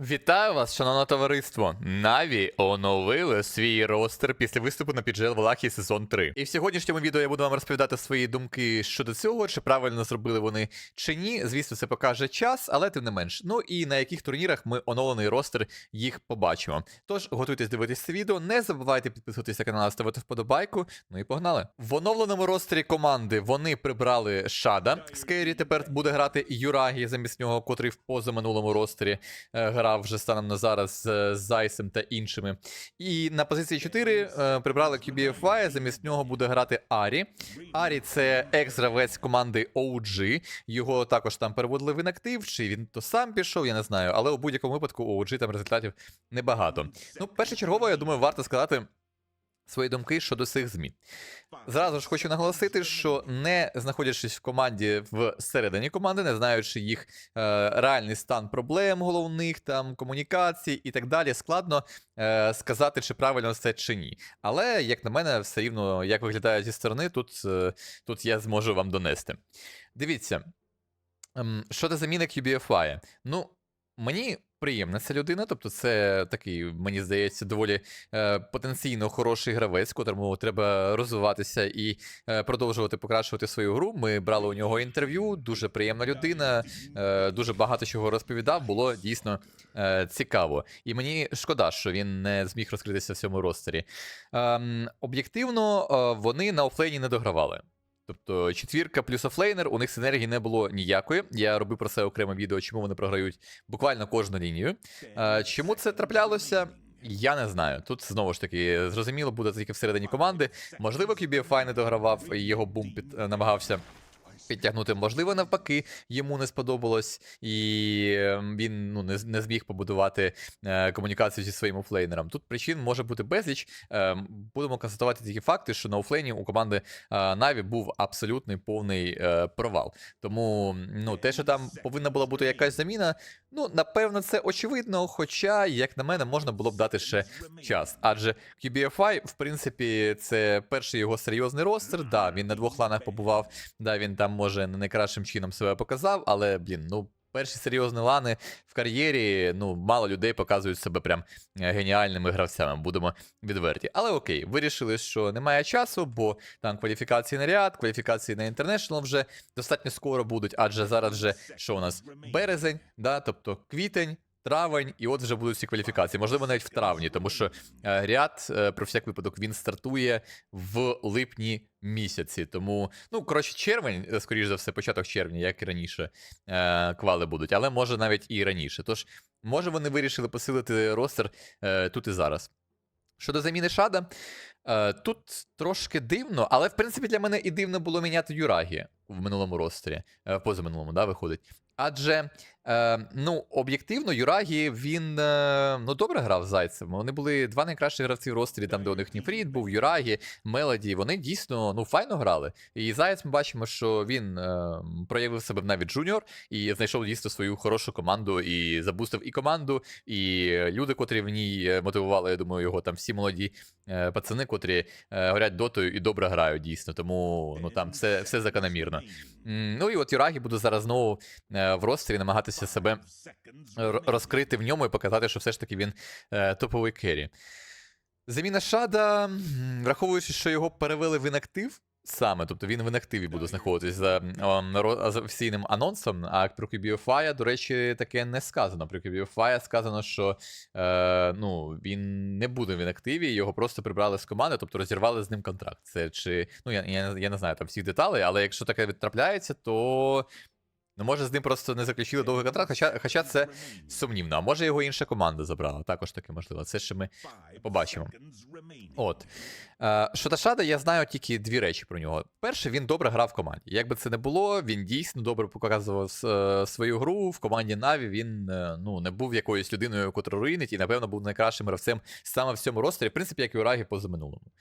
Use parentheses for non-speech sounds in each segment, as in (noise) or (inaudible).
Вітаю вас, шановне товариство! Наві оновили свій ростер після виступу на піджел Валахії сезон 3. І в сьогоднішньому відео я буду вам розповідати свої думки щодо цього, чи правильно зробили вони чи ні. Звісно, це покаже час, але тим не менш. Ну і на яких турнірах ми оновлений ростер їх побачимо. Тож готуйтесь дивитися це відео, не забувайте підписуватися на канал, ставити вподобайку. Ну і погнали. В оновленому ростері команди вони прибрали Шада. Скейрі тепер буде грати Юрагі замість нього, котрий в позаминулому ростері е, грав вже станом на зараз з Зайсом та іншими. І на позиції 4 е, прибрали QBFY, замість нього буде грати Арі. Арі це екс-гравець команди OG. Його також там переводили в інактив, чи він то сам пішов, я не знаю. Але у будь-якому випадку OG там результатів небагато. Ну, першочергово, я думаю, варто сказати. Свої думки щодо цих змін. Зразу ж хочу наголосити, що не знаходячись в команді всередині команди, не знаючи їх е, реальний стан проблем головних, там комунікацій і так далі, складно е, сказати, чи правильно це чи ні. Але, як на мене, все рівно, як виглядає зі сторони, тут, е, тут я зможу вам донести. Дивіться, ем, щодо заміни QBFI. Ну, мені приємна ця людина, тобто це такий, мені здається, доволі е, потенційно хороший гравець, котрому треба розвиватися і е, продовжувати покращувати свою гру. Ми брали у нього інтерв'ю, дуже приємна людина, е, дуже багато чого розповідав, було дійсно е, цікаво. І мені шкода, що він не зміг розкритися в цьому ростері. Ем, об'єктивно, е, вони на офлейні не догравали. Тобто четвірка плюс офлейнер, у них синергії не було ніякої. Я робив про це окреме відео, чому вони програють буквально кожну лінію. Е, чому це траплялося? Я не знаю. Тут знову ж таки зрозуміло буде тільки всередині команди. Можливо, QBFI не догравав і його бум під е, намагався. Підтягнути, можливо, навпаки, йому не сподобалось, і е, він ну, не, не зміг побудувати е, комунікацію зі своїм офлейнером. Тут причин може бути безліч. Е, будемо констатувати такі факти, що на офлейні у команди е, Наві був абсолютний повний е, провал. Тому ну, те, що там повинна була бути якась заміна, ну, напевно, це очевидно. Хоча, як на мене, можна було б дати ще час. Адже QBFI, в принципі, це перший його серйозний ростер. Да, він на двох ланах побував, да, він там може не найкращим чином себе показав, але, блін, ну. Перші серйозні лани в кар'єрі, ну, мало людей показують себе прям е, геніальними гравцями, будемо відверті. Але окей, вирішили, що немає часу, бо там кваліфікації на ряд, кваліфікації на інтернешнл вже достатньо скоро будуть, адже зараз вже що у нас березень, да, тобто квітень. Травень, і от вже будуть ці кваліфікації. Можливо, навіть в травні, тому що е, ряд е, про всяк випадок він стартує в липні місяці. Тому, ну коротше, червень, е, скоріш за все, початок червня, як і раніше, квали будуть, але може навіть і раніше. Тож, може, вони вирішили посилити ростер тут і зараз. Щодо заміни Шада, тут трошки дивно, але в принципі для мене і дивно було міняти Юрагі в минулому ростері, позаминулому, да, виходить. Адже, е, ну, об'єктивно, Юрагі він е, ну, добре грав з зайцем. Вони були два найкращі гравці в ростері, там, де у них Ніфрід був, Юрагі, Мелоді. Вони дійсно ну, файно грали. І Заяць ми бачимо, що він е, проявив себе навіть Джуніор і знайшов дійсно свою хорошу команду і забустив і команду, і люди, котрі в ній е, мотивували, я думаю, його там всі молоді е, пацани, котрі е, горять дотою і добре грають дійсно. Тому ну там все, все закономірно. Ну і от Юрагі буде зараз знову е, в ростері намагатися себе розкрити в ньому і показати, що все ж таки він е, топовий керрі. Заміна Шада, враховуючи, що його перевели в інактив. Саме, тобто він в інактиві буде знаходитись за, за офіційним анонсом, а про QBFI, до речі, таке не сказано. Про QBFI сказано, що е, ну, він не буде в інактиві, його просто прибрали з команди, тобто розірвали з ним контракт. Це чи. Ну, я, я, я не знаю там всіх деталей, але якщо таке трапляється, то. Ну, може, з ним просто не заключили довгий контракт, хоча, хоча це сумнівно. А може його інша команда забрала. Також таке можливо. Це ще ми побачимо. От. Е, щодо Шада, я знаю тільки дві речі про нього. Перше, він добре грав в команді. Як би це не було, він дійсно добре показував е, свою гру в команді Наві. Він е, ну, не був якоюсь людиною, котра руїнить, і, напевно, був найкращим гравцем саме в цьому ростері, в принципі, як і у Рагі позаминулому.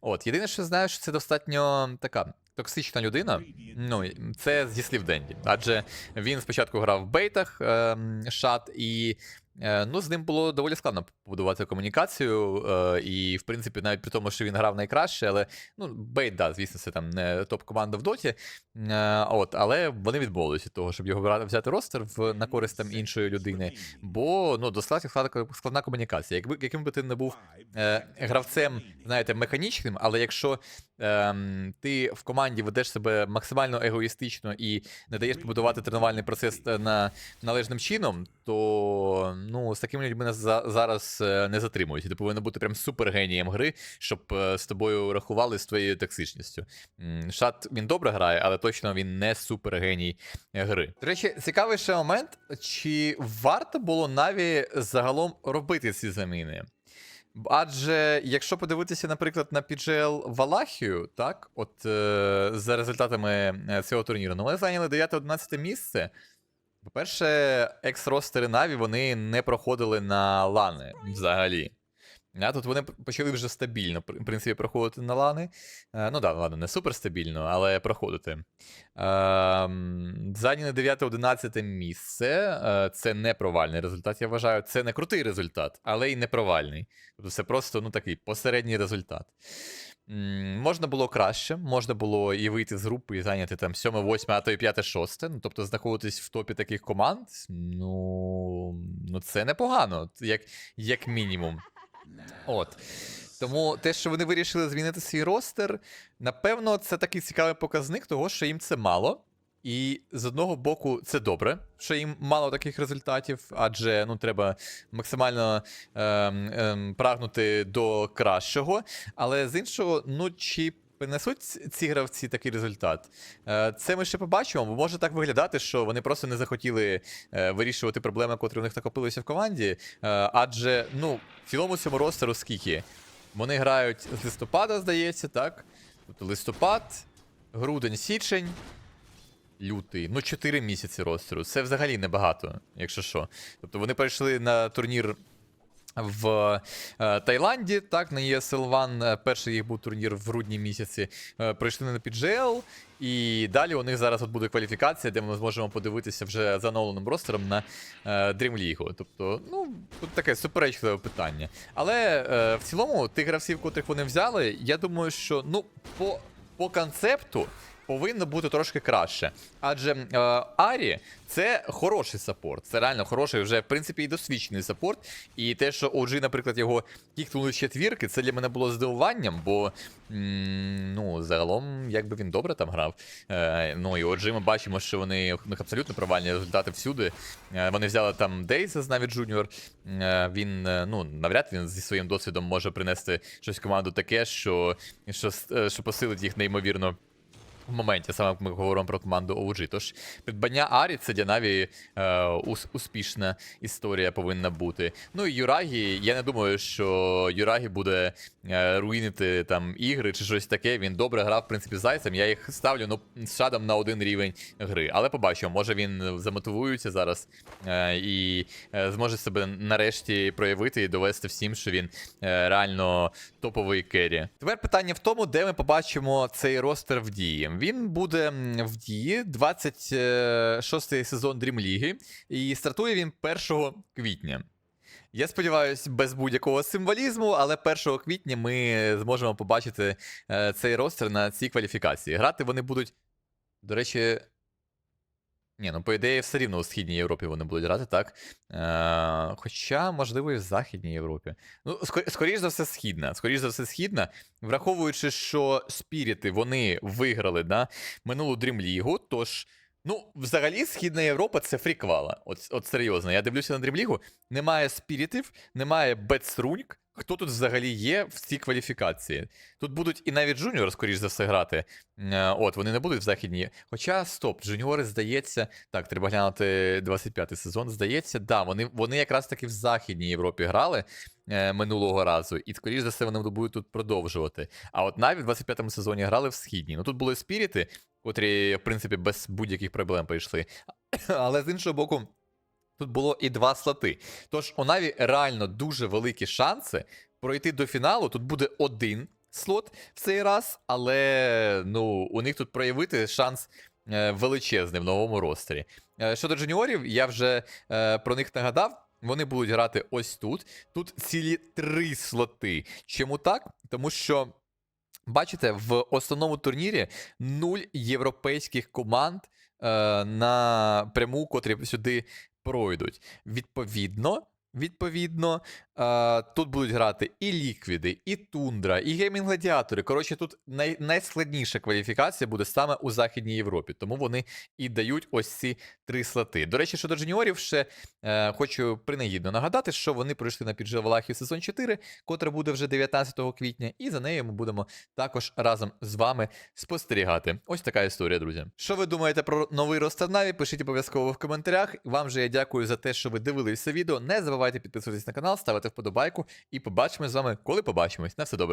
От, єдине, що знаю, що це достатньо така токсична людина. Ну, це зі слів Денді. Адже він спочатку грав в бейтах е, шат, і Е, Ну, з ним було доволі складно побудувати комунікацію, е, і, в принципі, навіть при тому, що він грав найкраще, але ну, Бейт, да, звісно, це там не топ-команда в доті. Е, От, але вони відмовилися від того, щоб його взяти ростер в, на користь там іншої людини. Бо ну, достатньо складна, складна комунікація. Якби яким би ти не був е, гравцем, знаєте, механічним, але якщо ем, ти в команді ведеш себе максимально егоїстично і не даєш побудувати тренувальний процес е, на належним чином, то ну, з такими людьми нас за, зараз е, не затримують. Ти повинен бути прям супергенієм гри, щоб е, з тобою рахували з твоєю токсичністю. Шат він добре грає, але точно він не супергеній гри. До речі, цікавий ще момент, чи варто було Наві загалом робити ці заміни? Адже якщо подивитися, наприклад, на PGL Валахію, так, от е, за результатами е, цього турніру, ну вони зайняли 9-11 місце. По-перше, екс-ростери Наві вони не проходили на лани взагалі. А тут вони почали вже стабільно, в принципі, проходити на лани. Е, ну да, ладно, не супер стабільно, але проходити. Ем, Зайняли 9-11 місце. Е, Це не провальний результат, я вважаю. Це не крутий результат, але й не провальний. Тобто це просто ну, такий посередній результат. Можна було краще, можна було і вийти з групи і зайняти там 7, 8, а то і 5, 6. Ну, тобто знаходитись в топі таких команд. Ну, ну це непогано, як, як мінімум. От. Тому те, що вони вирішили змінити свій ростер, напевно, це такий цікавий показник того, що їм це мало. І з одного боку, це добре, що їм мало таких результатів, адже ну, треба максимально ем, ем, прагнути до кращого. Але з іншого, ну чи принесуть ці гравці такий результат? Е, це ми ще побачимо, бо може так виглядати, що вони просто не захотіли е, вирішувати проблеми, котрі у них накопилися в команді. Е, адже, ну, в цілому цьому ростеру скільки? Вони грають з листопада, здається, так? Тобто листопад, грудень, січень, лютий. Ну, 4 місяці ростеру. Це взагалі небагато, якщо що. Тобто вони перейшли на турнір. В е, Таїланді, так, на ESL One, е, перший їх був турнір в грудні місяці. Е, прийшли на PGL, і далі у них зараз от буде кваліфікація, де ми зможемо подивитися вже за оновленим ростером на Dream League. Тобто, ну, тут таке суперечливе питання. Але в цілому, тих гравців, котрих вони взяли, я думаю, що ну, по, по концепту. Повинно бути трошки краще. Адже е, Арі це хороший саппорт. Це реально хороший, вже в принципі і досвідчений саппорт. І те, що OG, наприклад, його кікнули четвірки, це для мене було здивуванням, бо м, ну, загалом, якби він добре там грав. Е, ну і OG ми бачимо, що вони у них абсолютно провальні результати всюди. Е, вони взяли там Дейса навіть Джуніор. Е, він, е, ну, навряд він зі своїм досвідом може принести щось команду таке, що, що, е, що посилить їх неймовірно в моменті, саме ми говоримо про команду OG. Тож придбання Арі це для Наві е, успішна історія повинна бути. Ну і Юрагі, я не думаю, що Юрагі буде е, руїнити там ігри чи щось таке. Він добре грав, в принципі, зайцем. Я їх ставлю ну, з шадом на один рівень гри. Але побачимо, може він замотивується зараз е, і е, зможе себе нарешті проявити і довести всім, що він е, реально топовий керрі. Тепер питання в тому, де ми побачимо цей ростер в дії. Він буде в дії 26-й сезон Дрімліги, і стартує він 1 квітня. Я сподіваюся, без будь-якого символізму, але 1 квітня ми зможемо побачити е, цей ростер на цій кваліфікації. Грати вони будуть, до речі. Ні, ну по ідеї, все рівно у Східній Європі вони будуть грати, так. Е, хоча, можливо, і в Західній Європі. Ну, скор- скоріш за все, східна. Скоріш за все, східна. Враховуючи, що спіріти вони виграли да, минулу League, тож. Ну, взагалі, Східна Європа це фріквала. От, от серйозно. Я дивлюся на League, немає спірітів, немає Бетсруньк. Хто тут взагалі є в цій кваліфікації? Тут будуть і навіть джуніор, скоріш за все, грати. Е, От, вони не будуть в західній. Хоча, стоп, джуніори, здається, так, треба глянути 25-й сезон. Здається, да, вони, вони якраз таки в Західній Європі грали е, минулого разу, і, скоріш за все, вони будуть тут продовжувати. А от навіть в 25-му сезоні грали в Східній. Ну тут були спіріти, котрі, в принципі, без будь-яких проблем прийшли. (coughs) Але з іншого боку. Тут було і два слоти. Тож у Наві реально дуже великі шанси пройти до фіналу. Тут буде один слот в цей раз, але ну, у них тут проявити шанс е, величезний в новому ростері. Е, щодо джуніорів, я вже е, про них нагадав. вони будуть грати ось тут. Тут цілі три слоти. Чому так? Тому що. Бачите, в основному турнірі нуль європейських команд е, на пряму, котрі сюди пройдуть. Відповідно, відповідно, е, тут будуть грати і ліквіди, і тундра, і геймінг гладіатори. Коротше, тут най- найскладніша кваліфікація буде саме у Західній Європі, тому вони і дають ось ці три слоти. До речі, щодо жуніорів, ще е, хочу принагідно нагадати, що вони пройшли на Валахів сезон 4, котре буде вже 19 квітня, і за нею ми будемо також разом з вами спостерігати. Ось така історія, друзі. Що ви думаєте про новий ростер Наві? Пишіть обов'язково в коментарях. Вам же я дякую за те, що ви дивилися відео. Не забувайте підписуватись на канал, ставити вподобайку і побачимось з вами, коли побачимось. На все добре.